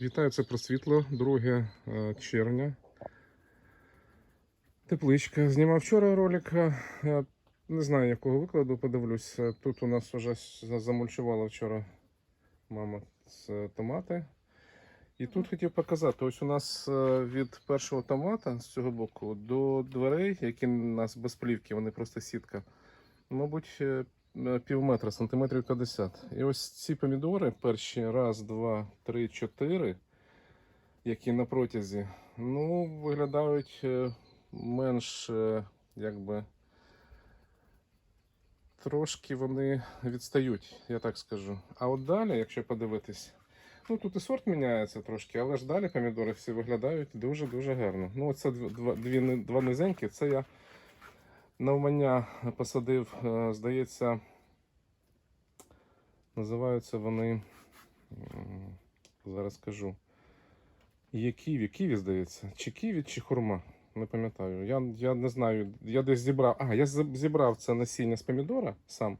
Вітаю, це про світло, 2 е, червня. Тепличка. Знімав вчора ролик. е, Не знаю, якого викладу, подивлюсь. Е, Тут у нас вже замульчувала вчора мама з томати. І тут хотів показати: ось у нас від першого томата з цього боку до дверей, які у нас без плівки, вони просто сітка. Мабуть, пів метра, сантиметрів 50. І ось ці помідори, перші раз, два, три, чотири, які на протязі, ну, виглядають е, менш, е, якби, трошки вони відстають, я так скажу. А от далі, якщо подивитись, ну тут і сорт міняється трошки, але ж далі помідори всі виглядають дуже-дуже гарно. Ну, оце два, дві, два низенькі, це я навмання посадив, е, здається, називаються вони. Зараз скажу. Є ківі, ківі, здається. Чи ківі, чи хурма. Не пам'ятаю. Я, я не знаю. Я десь зібрав. А, я зібрав це насіння з помідора сам.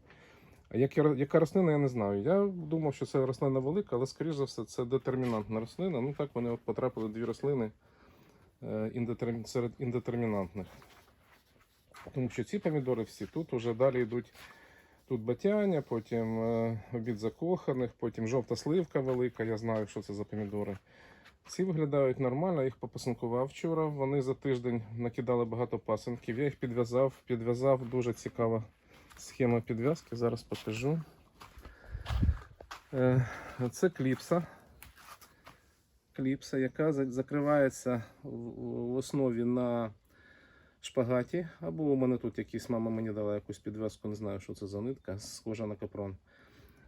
Як, яка рослина, я не знаю. Я думав, що це рослина велика, але, скоріш за все, це детермінантна рослина. Ну так вони от потрапили дві рослини е, індетерм- серед індетермінантних. Тому що ці помідори всі тут вже далі йдуть. Тут батяня, потім е, обід закоханих, потім жовта сливка велика. Я знаю, що це за помідори. Ці виглядають нормально, їх попасинкував вчора. Вони за тиждень накидали багато пасинків. Я їх підв'язав, підв'язав дуже цікава схема підв'язки. Зараз покажу. Е, Це кліпса. Кліпса, яка закривається в основі на шпагаті. Або у мене тут якісь мама мені дала якусь підв'язку, не знаю, що це за нитка, схожа на капрон.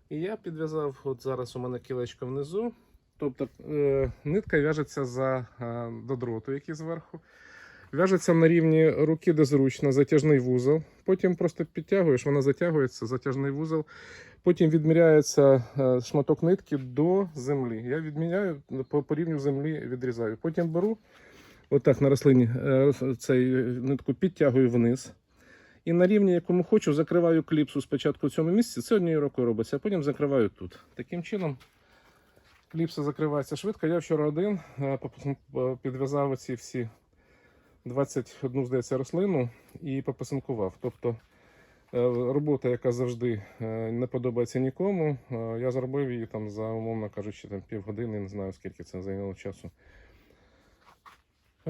І я підв'язав, от зараз у мене кілечко внизу. Тобто е, нитка в'яжеться за, е, до дроту, який зверху. В'яжеться на рівні руки, де зручно, затяжний вузол. Потім просто підтягуєш, вона затягується, затяжний вузол. Потім відміряється е, шматок нитки до землі. Я відміряю по, по рівню землі відрізаю. Потім беру отак на рослині е, цей нитку підтягую вниз. І на рівні, якому хочу, закриваю кліпсу спочатку в цьому місці. Це однією рукою робиться, а потім закриваю тут. Таким чином кліпса закривається швидко. Я вчора один е, е, підв'язав ці всі 21, здається, рослину і попасинкував. Тобто е, робота, яка завжди е, не подобається нікому, е, я зробив її там за, умовно кажучи, там півгодини, не знаю скільки це зайняло часу.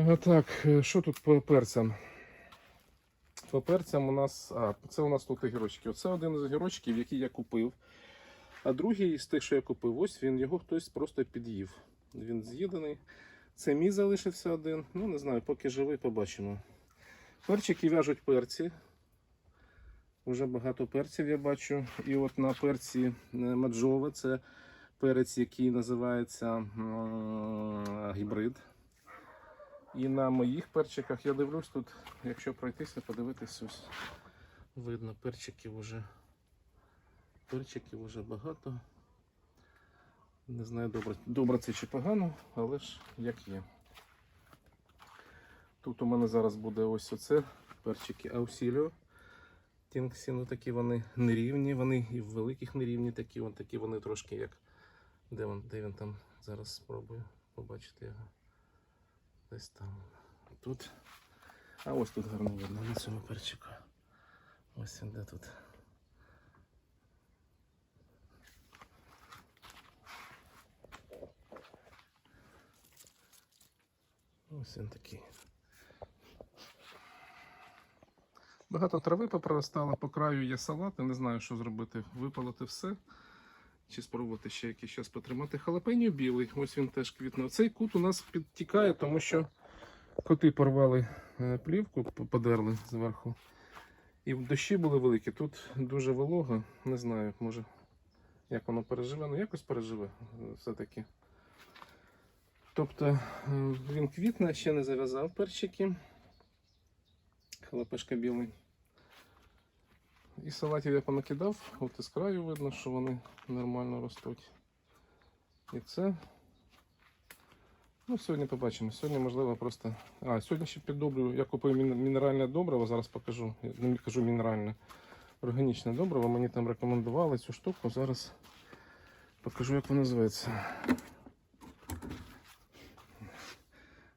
Так, е, що тут по перцям? По перцям у нас. А, це у нас тут огірочки. Оце один із огірочків, який я купив. А другий з тих, що я купив, ось він його хтось просто під'їв. Він з'їдений. Це мій залишився один. Ну, не знаю, поки живий, побачимо. Перчики в'яжуть перці. Уже багато перців я бачу. І от на перці е, маджова це перець, який називається гібрид. І на моїх перчиках я дивлюсь тут, якщо пройтися, подивитись, ось видно, перчиків уже. Перчиків уже багато. Не знаю, добре, добре це чи погано, але ж як є. Тут у мене зараз буде ось оце перчики Аусіліо. Тінксі, ну такі вони нерівні, вони і в великих нерівні такі, такі вони трошки як. Де він, де він там? Зараз спробую побачити його. Десь там. Тут. А ось тут гарно видно на цьому перчику. Ось він де тут. Ось він такий. Багато трави попроростало, по краю є салат, не знаю, що зробити. Випалити все. Чи спробувати ще якийсь час потримати. Халапеньо білий, ось він теж квітне. Цей кут у нас підтікає, тому що коти порвали е, плівку, подерли зверху. І дощі були великі. Тут дуже волого. Не знаю, може, як воно переживе. Ну, якось переживе е, все-таки. Тобто е, він квітне, ще не зав'язав перчики. Халапешка білий. І салатів я понакидав, от із краю видно, що вони нормально ростуть. І це. Ну, сьогодні побачимо. Сьогодні, можливо, просто. А, сьогодні ще піддоблю. Я купив мінеральне добриво, зараз покажу. Я не кажу мінеральне. Органічне добриво. Мені там рекомендували цю штуку. Зараз покажу, як воно називається.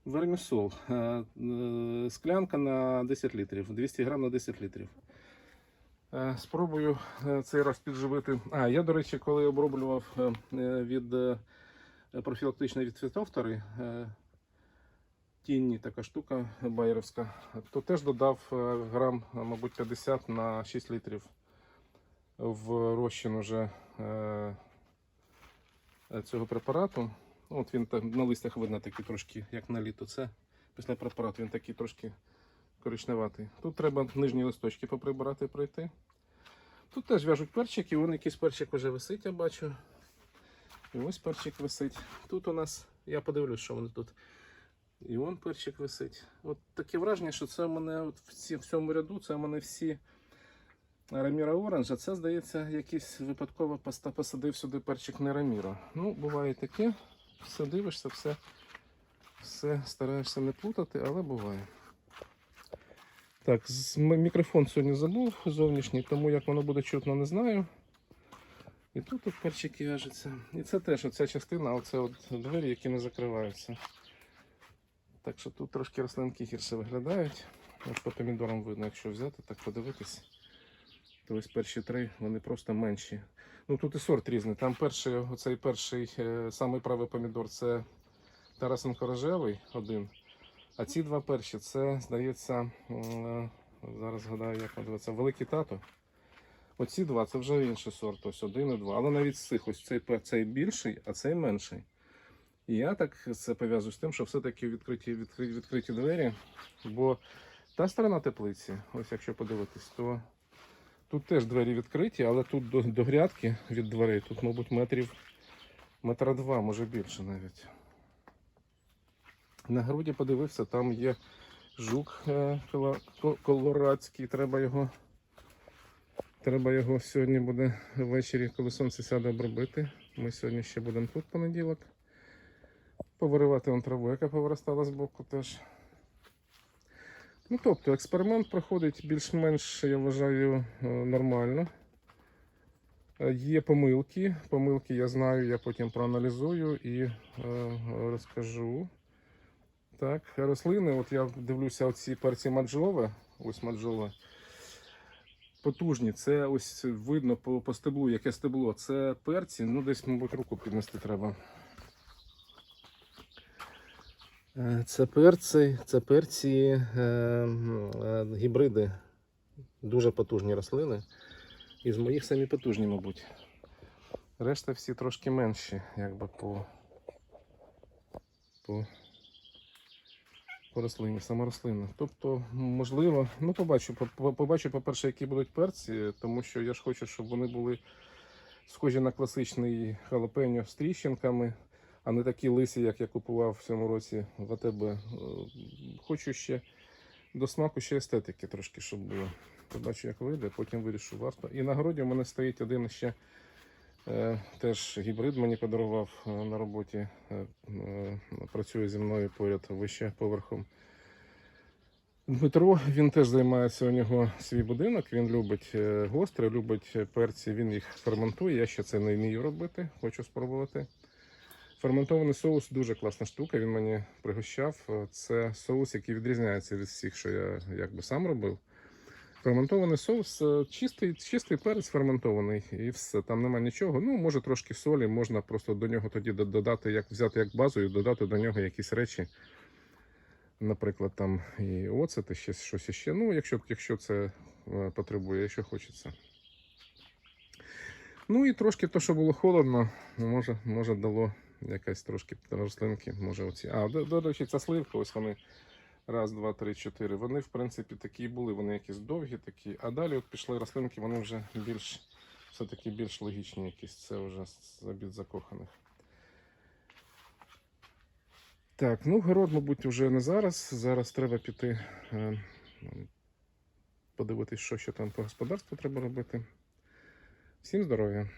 Вермісол. Е, е, Склянка на 10 літрів, 200 грам на 10 літрів. Е, Спробую е, цей раз підживити. А, я, до речі, коли оброблював е, від профілактичної від фітофтори, тінні така штука байерівська, то теж додав грам, мабуть, 50 на 6 літрів в розчин уже цього препарату. От він на листях видно такий трошки, як на літо. Це після препарату він такий трошки коричневатий. Тут треба нижні листочки поприбирати пройти. Тут теж в'яжуть перчик, і вон якийсь перчик вже висить, я бачу. І ось перчик висить. Тут у нас, я подивлюсь, що вони тут. І вон перчик висить. От таке враження, що це в мене от в, ці, в цьому ряду, це в мене всі Раміра Оранж, це, здається, якийсь випадково посадив сюди перчик не Раміра. Ну, буває таке. Все дивишся, все, все стараєшся не плутати, але буває. Так, мікрофон сьогодні забув зовнішній, тому як воно буде чутно, не знаю. І тут от перчики в'яжуться. І це теж оця частина, оце от двері, які не закриваються. Так що тут трошки рослинки гірше виглядають. От по помідорам видно, якщо взяти, так подивитись. То ось перші три, вони просто менші. Ну тут і сорт різний. Там перший, оцей перший, е, самий правий помідор це Тарасенко рожевий один. А ці два перші, це, здається, е, зараз згадаю, як називається, великий тато. Оці два це вже інший сорт, ось один і два. Але навіть з цих ось цей, цей більший, а цей менший. І я так це пов'язую з тим, що все-таки відкриті, відкриті, відкриті двері. Бо та сторона теплиці, ось якщо подивитись, то тут теж двері відкриті, але тут до, до грядки від дверей, тут, мабуть, метрів метра два, може більше навіть. На груді подивився, там є жук е, колорадський, треба його. Треба його сьогодні буде ввечері, коли сонце сяде обробити. Ми сьогодні ще будемо тут понеділок. Повиривати он траву, яка повиростала з боку теж. Ну, тобто, експеримент проходить більш-менш, я вважаю, е, нормально. Е, Є помилки. Помилки я знаю, я потім проаналізую і розкажу. Так, рослини, от я дивлюся оці перці маджове, ось маджове. Потужні, це ось видно по, по стеблу, яке стебло. Це перці, ну десь, мабуть, руку піднести треба. Е, Це перці, це перці е, е, гібриди. Дуже потужні рослини. Із моїх самі потужні, мабуть. Решта всі трошки менші, якби по, по, по рослині, сама рослина. Тобто, можливо, ну побачу, по- по- побачу, по-перше, які будуть перці, тому що я ж хочу, щоб вони були схожі на класичний халапеньо з тріщинками, а не такі лисі, як я купував в цьому році в АТБ. Е, Хочу ще до смаку ще естетики трошки, щоб було. Побачу, як вийде, потім вирішу варто. І на городі у мене стоїть один ще теж гібрид мені подарував е, на роботі. Е, е, працює зі мною поряд вище поверхом. Дмитро, він теж займається у нього свій будинок. Він любить е, гостре, любить перці, він їх ферментує. Я ще це не вмію робити, хочу спробувати. Ферментований соус дуже класна штука. Він мені пригощав. Е, Це соус, який відрізняється від всіх, що я якби сам робив. Ферментований соус, е, чистий, чистий перець ферментований, і все. Там немає нічого. Ну, може трошки солі, можна просто до нього тоді додати, як взяти як базу і додати до нього якісь речі. Наприклад, там і оцет, і ще щось іще. Ну, якщо, якщо це е, потребує, якщо хочеться. Ну і трошки то, що було холодно, може, може дало якась трошки рослинки, може оці. А, до, до речі, ця сливка, ось вони. Раз, два, три, чотири. Вони, в принципі, такі були, вони якісь довгі такі. А далі от пішли рослинки, вони вже більш все-таки більш логічні якісь. Це вже з обід закоханих. Так, ну город, мабуть, вже не зараз. Зараз треба піти е, подивитись, що ще там по господарству треба робити. Всім здоров'я!